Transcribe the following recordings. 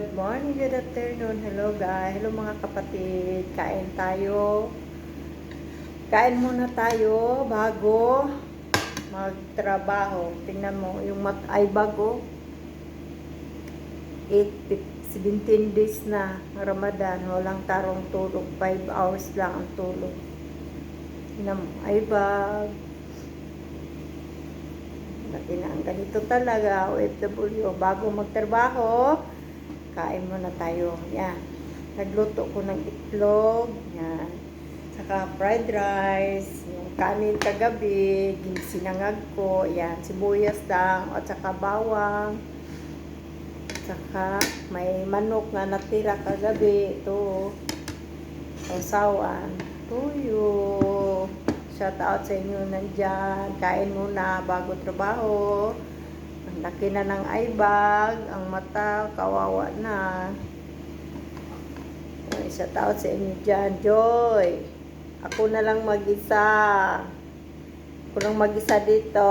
Good morning, good afternoon. Hello guys. Hello mga kapatid. Kain tayo. Kain muna tayo bago magtrabaho. Tingnan mo, yung mat ay bago. 8, 17 days na Ramadan. Walang tarong tulog. 5 hours lang ang tulog. Tingnan mo, ay bag. Laki na ang ganito talaga, OFW. Bago magtrabaho, kain muna tayo. Yan. Nagluto ko ng itlog. Yan. Saka fried rice. Yung kanin kagabi. Sinangag ko. Yan. Sibuyas lang. At saka bawang. Saka may manok na natira kagabi. Ito. Sausawan. Tuyo. Shout out sa inyo nandyan. Kain muna bago trabaho. Laki na ng eye bag. Ang mata, kawawa na. Shout out sa inyo dyan. Joy. Ako na lang mag-isa. Ako lang mag-isa dito.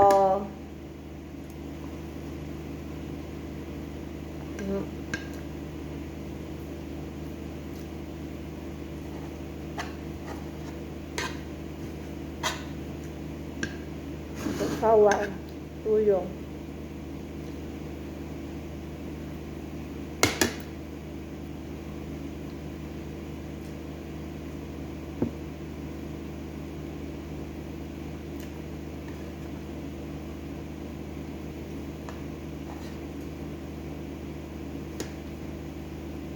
Kawan, tuyong.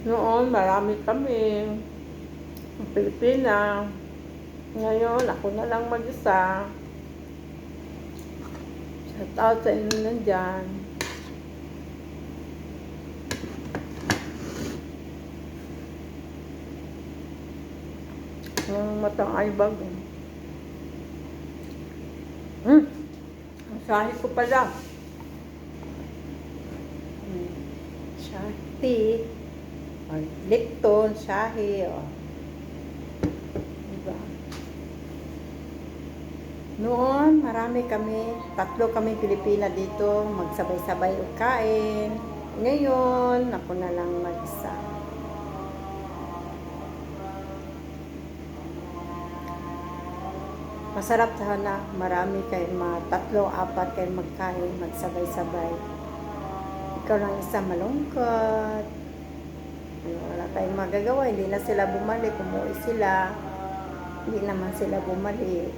Noon, marami kami. Ang Pilipina. Ngayon, ako na lang mag-isa. Shout out sa inyo nandyan. Ang matang ay bago. Hmm. Ang sahi ko pala. Hmm. Shahi. Or Lipton, shahi. Oh. Diba? Noon, marami kami, tatlo kami Pilipina dito, magsabay-sabay kain. Ngayon, ako na lang mag-isa. Masarap sana, marami kayo, mga tatlo, apat kayo magkain, magsabay-sabay. Ikaw lang isa malungkot. Wala tayong magagawa, hindi na sila bumalik, umuwi sila. Hindi naman sila bumalik.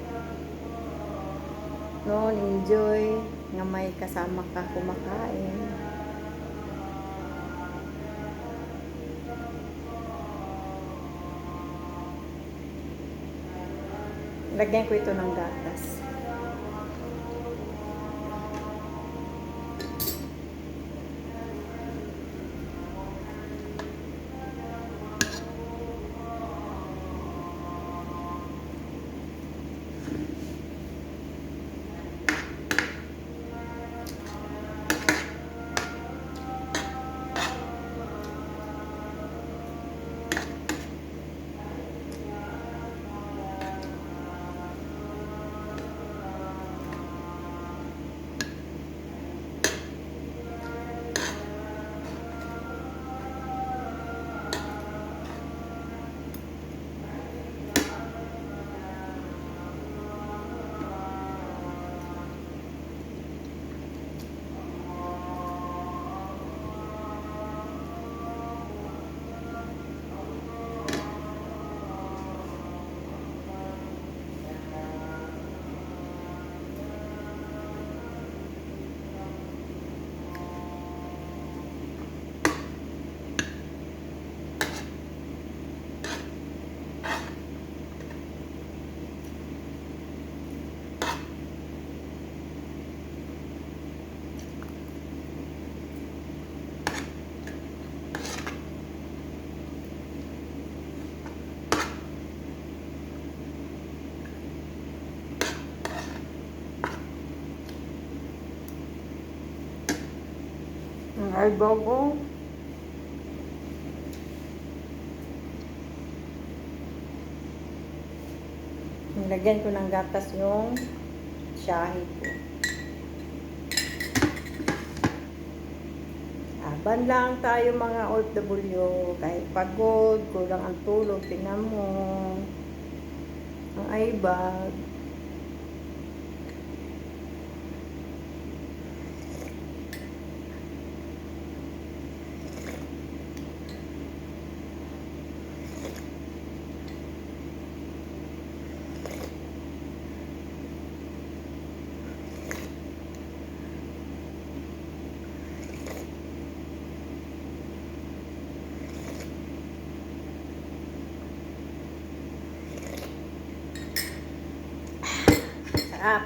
Noon enjoy nga may kasama ka kumakain. Lagyan ko ito ng gatas eyebrow ko nilagyan ko ng gatas yung shahi ko Laban lang tayo mga OFW. Kahit pagod, kulang ang tulog. Tingnan mo. Ang eyebag. Sarap.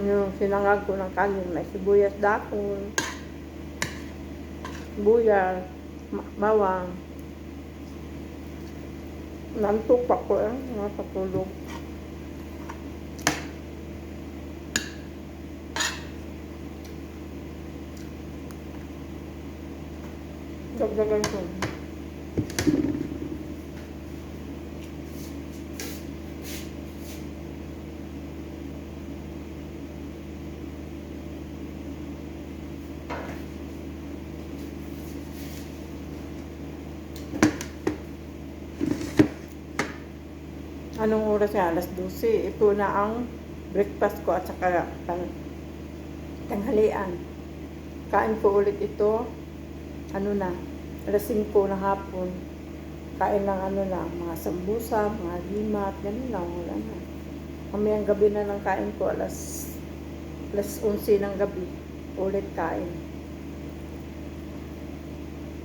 Yung sinangag ko ng kanin, may sibuyas dapon, buyas, ma- bawang. Nantok pa ko eh, nasa tulog. Dagdagan ko. Anong oras nga? Alas 12. Ito na ang breakfast ko at saka tang tanghalian. Kain ko ulit ito. Ano na? Alas 5 na hapon. Kain lang ano lang, mga sambusa, mga limat, ganun lang, wala na. Mamayang gabi na lang kain ko, alas, alas 11 ng gabi. Ulit kain.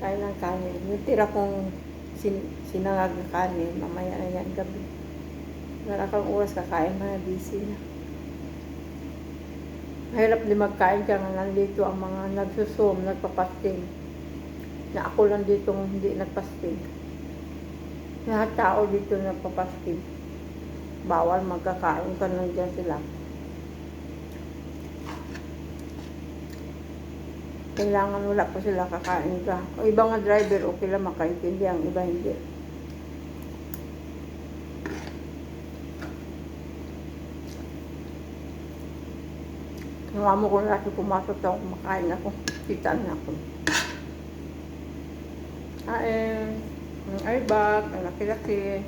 Kain ng kanin. Yung tira kong sin, sinangag na kanin, mamaya na yan gabi. Wala kang oras kakain, mga busy na. Mahirap din magkain ka nga nandito ang mga nagsusum, nagpapasting. Na ako lang dito hindi nagpasting. Lahat tao dito nagpapasting. Bawal magkakain ka lang dyan sila. Kailangan wala pa sila kakain ka. O iba nga driver, okay lang makaintindi. Ang iba hindi. Ang amo ko na pumasok daw, kumakain ako. Kita na ako. Kain. Ang airbag, ang laki-laki.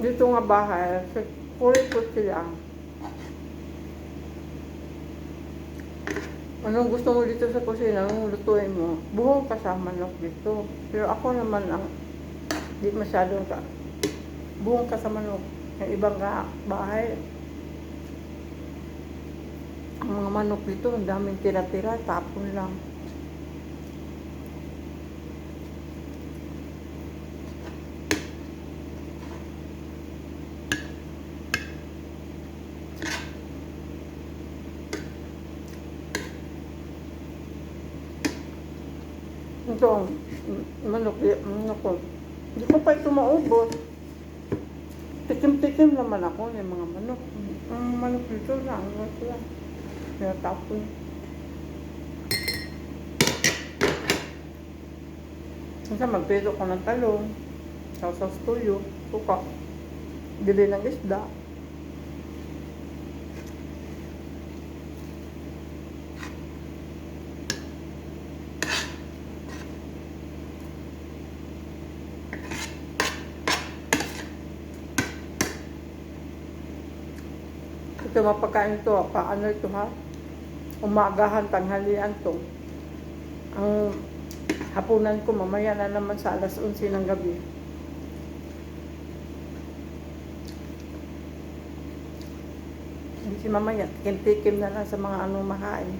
Dito nga bahay, ko sila. Anong gusto mo dito sa kusina? Anong lutuin mo? Buhong kasama manok dito. Pero ako naman ang di masyadong ka. Buhong kasama manok. Yung ibang bahay, ang mga manok dito, ang daming tira-tira, tapon lang. Ito manok, y- manok ko. Hindi ko pa ito maubos. Tikim-tikim naman ako ng mga manok. Ang manok dito lang, ano sila. Kaya tapon. Minsan magpito ko ng talong, sausaw tuyo, suka, bili ng isda. Ito mapagkain to, paano ito ha? Umagahan, tanghalian to. Ang hapunan ko mamaya na naman sa alas 11 ng gabi. Hindi si mamaya, tikim-tikim na lang sa mga anong makain.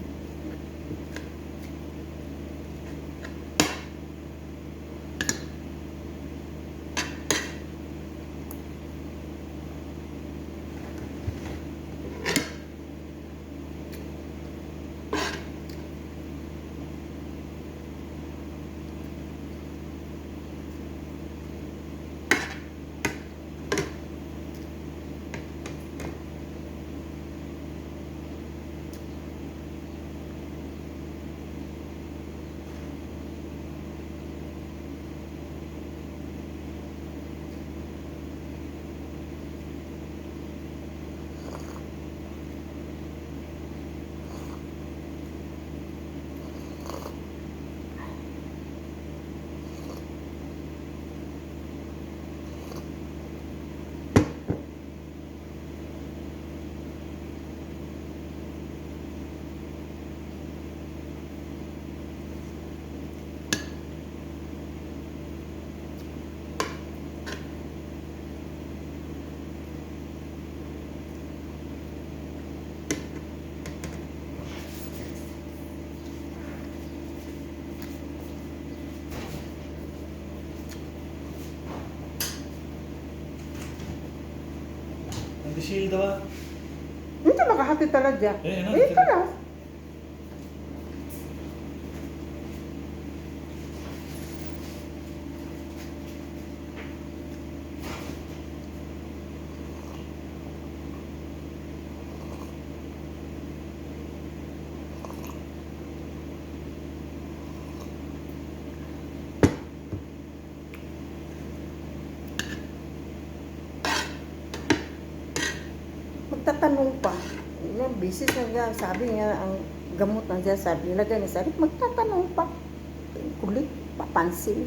Talaga. Eh, ano? Eh, pala. Magtatanong pa. Yan, busy siya. Sabi nga, ang gamot na dyan, sabi nila ganun. Sabi, magtatanong pa. Kulit, papansin.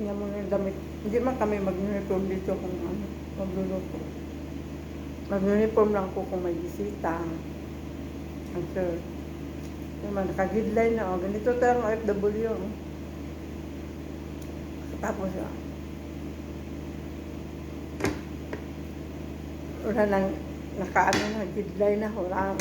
Tingnan mo na damit. Hindi man kami mag-uniform dito kung ano, magluluto. Mag-uniform lang ko kung may bisita. Ang sir. Naman, nakagidline na. Oh. Ganito tayo OFW. Oh. Tapos, ah, wala nang nakaano na, gidline na. Wala.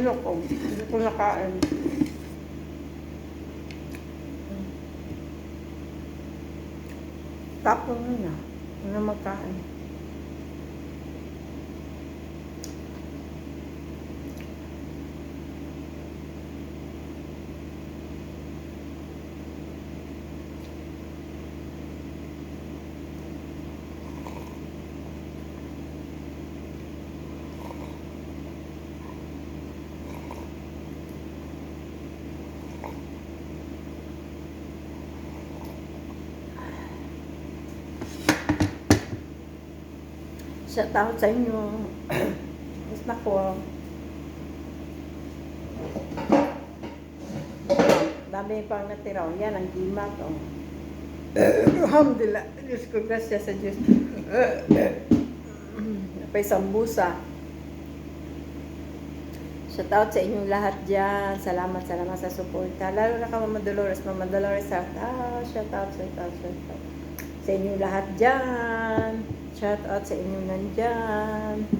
Manok ko, hindi ko nakain. Tapon mo na. Hindi na magkain. Shout out sa inyo. Mas nako. Dami pang natira. O, Yan ang gimat. Oh. Alhamdulillah. Diyos ko, grasya sa Diyos. Napay sambusa. Shout out sa inyong lahat dyan. Salamat, salamat sa suporta. Lalo na ka Mama Dolores. Mama Dolores, shout out, shout out, shout out, shout out. Sa inyong lahat dyan. Shout out sa inyong nandyan.